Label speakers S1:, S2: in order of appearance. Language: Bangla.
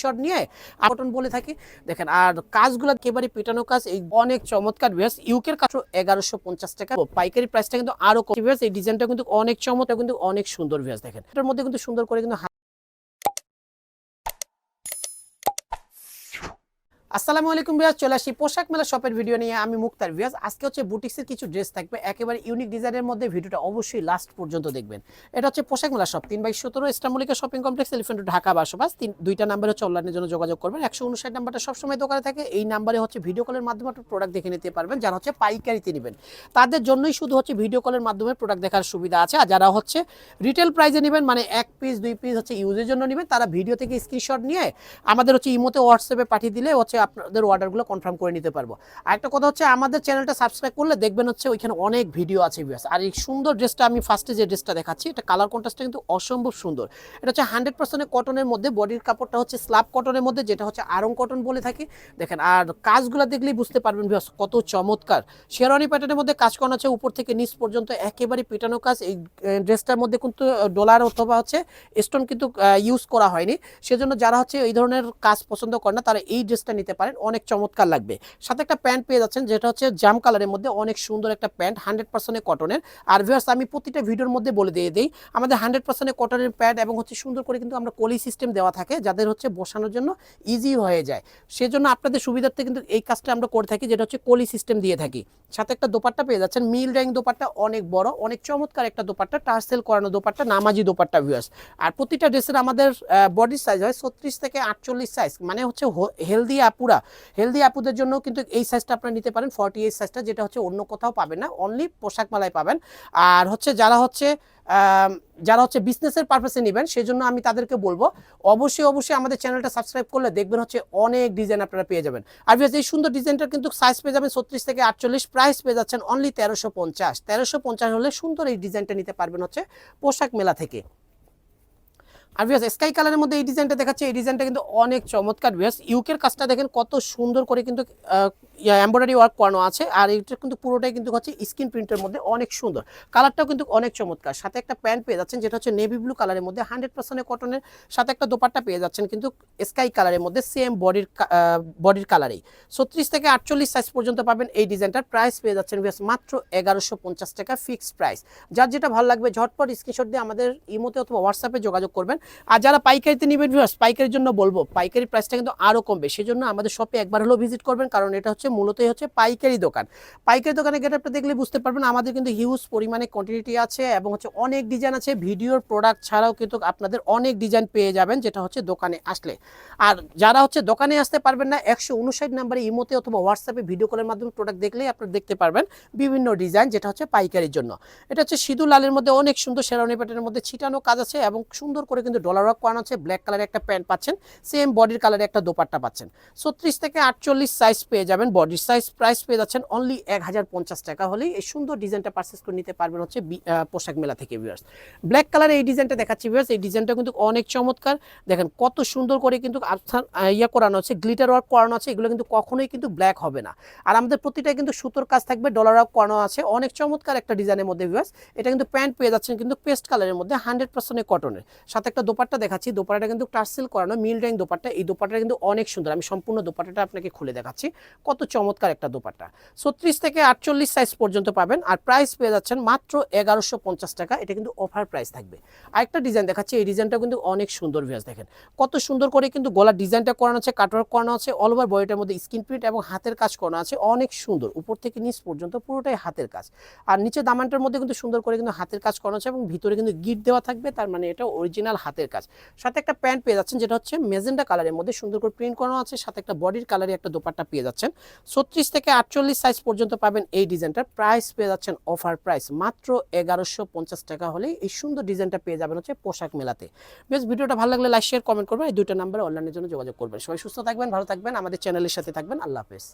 S1: শট নিয়ে আটন বলে থাকি। দেখেন, আর কাজগুলো একেবারে পেটানো কাজ, এই অনেক চমৎকার ভিউয়ার্স ইউকের কাছে এগারোশো পঞ্চাশ টাকা। পাইকারি প্রাইসটা কিন্তু আরও কম। ভিউয়ার্স এই ডিজাইনটা কিন্তু অনেক চমৎকার, কিন্তু অনেক সুন্দর ভিউয়ার্স দেখেন। এটার মধ্যে কিন্তু সুন্দর করে কিন্তু আসসালামু আলাইকুম ভিউয়ার্স, চলে আসি পোশাক মেলা শপের ভিডিও নিয়ে। আমি মুক্তার। ভিউয়ার্স, আজকে হচ্ছে বুটিক্সের কিছু ড্রেস থাকবে। একেবারে ইউনিক ডিজাইনের মধ্যে ভিডিওটা অবশ্যই লাস্ট পর্যন্ত দেখবেন। এটা হচ্ছে পোশাক মেলা শপ তিন বাই সতেরো ইস্টামলিকা শপিং কমপ্লেক্স এলিফেন্ট ঢাকা বাসবাস। তিন, দুইটা নাম্বার হচ্ছে অনলাইনের জন্য যোগাযোগ করবেন। একশো উনষাট নাম্বারটা সবসময় দোকানে থাকে। এই নাম্বারে হচ্ছে ভিডিও কলের মাধ্যমে আপনি প্রোডাক্ট দেখে নিতে পারবেন, যারা হচ্ছে পাইকারিতে নেবেন। তাদের জন্যই শুধু হচ্ছে ভিডিও কলের মাধ্যমে প্রোডাক্ট দেখার সুবিধা আছে। আর যারা হচ্ছে রিটেল প্রাইসে নেবেন মানে এক পিস দুই পিস হচ্ছে ইউজের জন্য নেবেন, তারা ভিডিও থেকে স্ক্রিনশট নিয়ে আমাদের হচ্ছে ইমোতে হোয়াটসঅ্যাপে পাঠিয়ে দিলে হচ্ছে আপনাদের অর্ডারগুলো কনফার্ম করে নিতে পারব। আর একটা কথা হচ্ছে, আমাদের চ্যানেলটা সাবস্ক্রাইব করলে দেখবেন হচ্ছে ওইখানে অনেক ভিডিও আছে ভিউয়ার্স আর এই সুন্দর ড্রেসটা আমি ফার্স্টে যে ড্রেসটা দেখাচ্ছি, এটা কালার কন্ট্রাস্টটা কিন্তু অসম্ভব সুন্দর। এটা হচ্ছে হান্ড্রেড পার্সেন্ট কটনের মধ্যে বডির কাপড়টা হচ্ছে স্ল্যাব কটনের মধ্যে, যেটা হচ্ছে আরং কটন বলে থাকি। দেখেন, আর কাজগুলো দেখলেই বুঝতে পারবেন ভিউয়ার্স কত চমৎকার। শেরওয়ানি প্যাটার্নের মধ্যে কাজ করানো আছে, উপর থেকে নিচ পর্যন্ত একেবারে পেটানো কাজ। এই ড্রেসটার মধ্যে কিন্তু ডলার অথবা হচ্ছে স্টোন কিন্তু ইউজ করা হয়নি। সেজন্য যারা হচ্ছে এই ধরনের কাজ পছন্দ করে না, তারা এই ড্রেসটা নিতে পারেন, অনেক চমৎকার লাগবে। সাথে একটা প্যান্ট পেয়ে যাচ্ছেন, যেটা হচ্ছে জাম কালারের মধ্যে অনেক সুন্দর একটা প্যান্ট, হান্ড্রেড পার্সেন্ট কটনের। আর ভিউয়ার্স আমি প্রতিটা ভিডিওর মধ্যে বলে দিয়ে দিই, আমাদের হান্ড্রেড পার্সেন্ট কটনের প্যান্ট এবং হচ্ছে সুন্দর করে কিন্তু আমরা কলি সিস্টেম দেওয়া থাকে, যাদের হচ্ছে বসানোর জন্য ইজি হয়ে যায়। সেজন্য আপনাদের সুবিধার্থে কিন্তু এই কাজটা আমরা করে থাকি, যেটা হচ্ছে কলি সিস্টেম দিয়ে থাকি। সাথে একটা দোপাট্টা পেয়ে যাচ্ছেন, মিল ড্যাং দোপাট্টা অনেক বড়, অনেক চমৎকার একটা দোপাট্টা টার্সেল করানো দোপাট্টা, নামাজি দোপাট্টা ভিউয়ার্স আর প্রতিটা ড্রেসের আমাদের বডির সাইজ হয় ছত্রিশ থেকে আটচল্লিশ সাইজ মানে হচ্ছে হেলদি আপুরা হেলদি আপুদের জন্য কিন্তু এই সাইজটা আপনারা নিতে পারেন ফর্টি এইট সাইজটা যেটা হচ্ছে অন্য কোথাও পাবেন না অনলি পোশাক মেলায় পাবেন। আর হচ্ছে যারা হচ্ছে যারা হচ্ছে বিজনেসের পারপাসে নেবেন, সেজন্য আমি তাদেরকে বলব, অবশ্যই অবশ্যই আমাদের চ্যানেলটা সাবস্ক্রাইব করলে দেখবেন হচ্ছে অনেক ডিজাইন আপনারা পেয়ে যাবেন। আর এই সুন্দর ডিজাইনটা কিন্তু সাইজ পেয়ে যাবেন ছত্রিশ থেকে আটচল্লিশ প্রাইস পেয়ে যাচ্ছেন অনলি তেরোশো পঞ্চাশ। তেরোশো পঞ্চাশ হলে সুন্দর এই ডিজাইনটা নিতে পারবেন হচ্ছে পোশাক মেলা থেকে। আর ভিউয়ার্স স্কাই কালারের মধ্যে এই ডিজাইনটা দেখাচ্ছে, এই ডিজাইনটা কিন্তু অনেক চমৎকার ভিউয়ার্স ইউকের কাজটা দেখেন কত সুন্দর করে কিন্তু এমব্রয়ডারি ওয়ার্ক করানো আছে, আর এটা কিন্তু পুরোটাই কিন্তু হচ্ছে স্ক্রিন প্রিন্টের মধ্যে অনেক সুন্দর। কালারটাও কিন্তু অনেক চমৎকার। সাথে একটা প্যান্ট পেয়ে যাচ্ছেন, যেটা হচ্ছে নেভি ব্লু কালারের মধ্যে হান্ড্রেড পার্সেন্ট কটনের সাথে একটা দোপাট্টা পেয়ে যাচ্ছেন, কিন্তু স্কাই কালারের মধ্যে সেম বডির বডির কালারেই ছত্রিশ থেকে আটচল্লিশ সাইজ পর্যন্ত পাবেন এই ডিজাইনটার প্রাইস পেয়ে যাচ্ছেন ভিউয়ার্স মাত্র এগারোশো পঞ্চাশ টাকা ফিক্সড প্রাইস যার যেটা ভালো লাগবে, ঝটপট স্ক্রিনশট দিয়ে আমাদের ইমোতে অথবা হোয়াটসঅ্যাপে যোগাযোগ করবেন। আর যারা পাইকারিতে নেবেন পাইকারির জন্য বলব, পাইকারি প্রাইসটা কিন্তু আরও কমবে। সেজন্য আমাদের শপে একবার হলেও ভিজিট করবেন, কারণ এটা হচ্ছে মূলতই হচ্ছে পাইকারি দোকান। পাইকারি দোকানে গেট দেখলে বুঝতে পারবেন আমাদের কিন্তু হিউজ পরিমাণে কোয়ান্টিটি আছে এবং হচ্ছে অনেক ডিজাইন আছে। ভিডিওর প্রোডাক্ট ছাড়াও কিন্তু আপনাদের অনেক ডিজাইন পেয়ে যাবেন যেটা হচ্ছে দোকানে আসলে। আর যারা হচ্ছে দোকানে আসতে পারবেন না, একশো উনষাট নাম্বারে ইমোতে অথবা হোয়াটসঅ্যাপে ভিডিও কলের মাধ্যমে প্রোডাক্ট দেখলেই আপনারা দেখতে পারবেন বিভিন্ন ডিজাইন যেটা হচ্ছে পাইকারির জন্য। এটা হচ্ছে সিঁদুর লালের মধ্যে অনেক সুন্দর শেরানি প্যাটার্নের মধ্যে ছিটানো কাজ আছে এবং সুন্দর করে কিন্তু ডলার ওয়ার্ক করানো আছে। ব্ল্যাক কালারের একটা প্যান্ট পাচ্ছেন সেম বডির কালারে একটা দোপাট্টা পাচ্ছেন। ছত্রিশ থেকে আটচল্লিশ সাইজ পেয়ে যাবেন বডির সাইজ প্রাইস পেয়ে যাচ্ছেন অনলি এক হাজার পঞ্চাশ টাকা হলেই এই সুন্দর ডিজাইনটা পারচেস করে নিতে পারবেন হচ্ছে পোশাক মেলা থেকে ভিউয়ার্স ব্ল্যাক কালারে এই ডিজাইনটা দেখাচ্ছি ভিউয়ার্স এই ডিজাইনটা কিন্তু অনেক চমৎকার। দেখেন কত সুন্দর করে কিন্তু ইয়ে করানো আছে গ্লিটার ওয়ার্ক করানো আছে, এগুলো কিন্তু কখনোই কিন্তু ব্ল্যাক হবে না। আর আমাদের প্রতিটা কিন্তু সুতোর কাজ থাকবে ডলার ওয়ার্ক করানো আছে। অনেক চমৎকার একটা ডিজাইনের মধ্যে ভিউয়ার্স এটা কিন্তু প্যান্ট পেয়ে যাচ্ছেন কিন্তু পেস্ট কালারের মধ্যে হান্ড্রেড পার্সেন্ট কটনের সাথে একটা দোপাট্টা দেখাচ্ছি। দোপাট্টাটা কিন্তু টার্সেল করানো মিল র্যাং দোপাট্টা। এই দোপাট্টাটা কিন্তু অনেক সুন্দর। আমি সম্পূর্ণ দোপাট্টাটা আপনাকে খুলে দেখাচ্ছি। কত চমৎকার একটা দোপাট্টা। ছত্রিশ থেকে আটচল্লিশ সাইজ পর্যন্ত পাবেন আর প্রাইস পেয়ে যাচ্ছেন মাত্র এগারোশো পঞ্চাশ টাকা। এটা কিন্তু অফার প্রাইস থাকবে। আরেকটা ডিজাইন দেখাচ্ছি, এই ডিজাইনটা কিন্তু অনেক সুন্দর ভিউয়ার্স দেখেন। কত সুন্দর করে কিন্তু গলার ডিজাইনটা করানো আছে কাটওয়ার্ক করানো আছে অল ওভার বডিটার মধ্যে স্কিন প্রিন্ট এবং হাতের কাজ করানো আছে, অনেক সুন্দর। উপর থেকে নিচ পর্যন্ত পুরোটাই হাতের কাজ। আর নিচে দামানটার মধ্যে কিন্তু সুন্দর করে কিন্তু হাতের কাজ করানো আছে এবং ভিতরে কিন্তু গিট দেওয়া থাকবে, তার মানে এটা অরিজিনাল হাতের কাজ। সাথে একটা প্যান্ট পেয়ে যাচ্ছেন, যেটা হচ্ছে মেজেন্ডা কালারের মধ্যে সুন্দর করে প্রিন্ট করানো আছে, সাথে একটা বডির কালারে একটা দোপাট্টা পেয়ে যাচ্ছেন। ছত্রিশ থেকে আটচল্লিশ সাইজ পর্যন্ত পাবেন এই ডিজাইনটার প্রাইস পেয়ে যাচ্ছেন অফার প্রাইস মাত্র এগারোশো পঞ্চাশ টাকা হলেই এই সুন্দর ডিজাইনটা পেয়ে যাবেন হচ্ছে পোশাক মেলাতে। বেশ ভিডিওটা ভালো লাগলে লাইক শেয়ার কমেন্ট করবেন। এই দুইটা নাম্বারে অনলাইনের জন্য যোগাযোগ করবেন। সবাই সুস্থ থাকবেন, ভালো থাকবেন। আমাদের চ্যানেলের সাথে থাকবেন। আল্লাহ হাফেজ।